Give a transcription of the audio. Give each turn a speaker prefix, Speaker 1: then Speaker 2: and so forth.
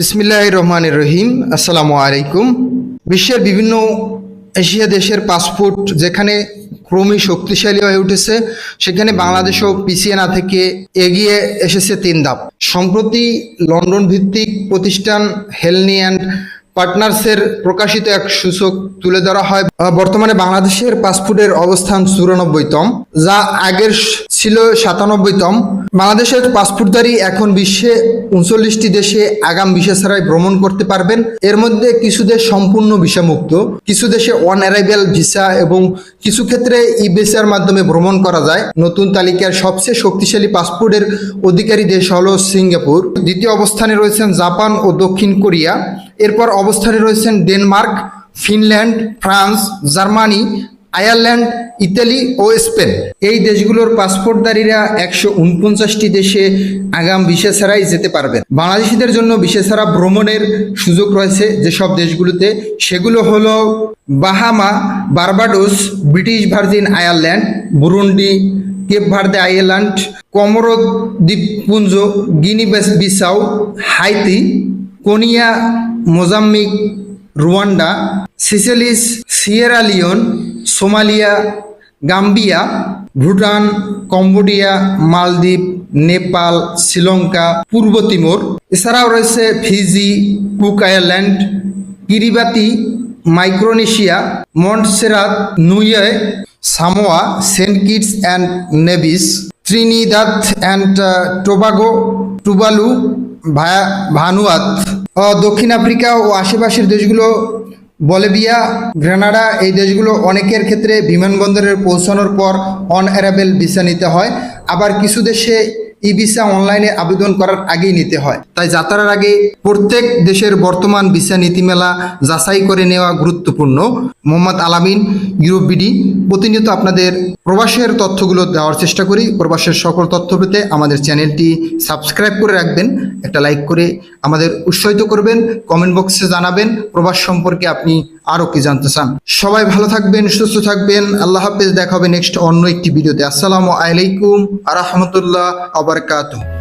Speaker 1: বিসমিল্লাহ রহমান রহিম। আসসালামু আলাইকুম। বিশ্বের বিভিন্ন এশিয়া দেশের পাসপোর্ট যেখানে ক্রমই শক্তিশালী হয়ে উঠেছে, সেখানে বাংলাদেশও পিছিয়ে না থেকে এগিয়ে এসেছে তিন ধাপ। সম্প্রতি লন্ডন ভিত্তিক প্রতিষ্ঠান হেলনি অ্যান্ড পার্টনার্সের প্রকাশিত এক সূচক তুলে ধরা হয়। বর্তমানে বাংলাদেশের পাসপোর্টের অবস্থান চুরানব্বইতম, যা আগের ছিল সাতানব্বইতম। বাংলাদেশের পাসপোর্টধারী এখন বিশ্বে উনচল্লিশটি দেশে আগাম ভিসা ভ্রমণ করতে পারবেন। এর মধ্যে কিছু দেশ সম্পূর্ণ ভিসামুক্ত, কিছু দেশে অন অ্যারাইভেল ভিসা এবং কিছু ক্ষেত্রে ই ভিসার মাধ্যমে ভ্রমণ করা যায়। নতুন তালিকার সবচেয়ে শক্তিশালী পাসপোর্টের অধিকারী দেশ হল সিঙ্গাপুর। দ্বিতীয় অবস্থানে রয়েছেন জাপান ও দক্ষিণ কোরিয়া। এরপর অবস্থানে রয়েছেন Denmark, Finland, France, Germany Ireland, Italy ও স্পেন। এই দেশগুলোর পাসপোর্টধারীরা একশো উনপঞ্চাশটি দেশে আগাম ভিসা ছাড়াই যেতে পারবেন। বাংলাদেশিদের জন্য ভিসা ছাড়া ভ্রমণের সুযোগ রয়েছে যেসব দেশগুলোতে। সেগুলো হলো Bahama, Barbados, British Virgin Ireland, Burundi, Cape Verde island Comoro দ্বীপপুঞ্জ, Guinea base- Bissau, Haiti, Kenya, Mozambique, Rwanda, Seychelles Sierra Leone, Somalia, Gambia, Bhutan, Cambodia, মালদ্বীপ, নেপাল, শ্রীলঙ্কা, পূর্ব তিমোর। এছাড়াও রয়েছে Fiji, Cook Ireland, Kiribati, Micronesia, Montserrat Niue Samoa, Saint Kitts and Nevis, Trinidad and Tobago, Tuvalu ভা- Vanuatu. দক্ষিণ Africa ও আশেপাশের দেশগুলো Bolivia Grenada এই দেশগুলো অনেকের ক্ষেত্রে বিমানবন্দরের পৌঁছানোর পর অন অ্যারাবেল ভিসা নিতে হয়। আবার কিছু দেশে ই ভিসা অনলাইনে আবেদন করার আগেই নিতে হয়। তাই যাত্রার আগে প্রত্যেক দেশের বর্তমান ভিসা নীতিমেলা যাচাই করে নেওয়া গুরুত্বপূর্ণ। মোহাম্মদ আলামিন, ইউরোপ বিডি, প্রতিনিয়ত আপনাদের প্রবাসের তথ্যগুলো দেওয়ার চেষ্টা করি। প্রবাসের সকল তথ্য পেতে আমাদের চ্যানেলটি সাবস্ক্রাইব করে রাখবেন। একটা লাইক করে আমাদের উৎসাহিত করবেন কমেন্ট বক্সে জানাবেন, প্রবাস সম্পর্কে আপনি আরও কি জানতে চান। সবাই ভালো থাকবেন, সুস্থ থাকবেন, আল্লাহ হাফেজ, দেখা নেক্সট অন্য একটি ভিডিওতে আসসালামু আলাইকুম আ রহমতুল্লাহ আবরকাতুহ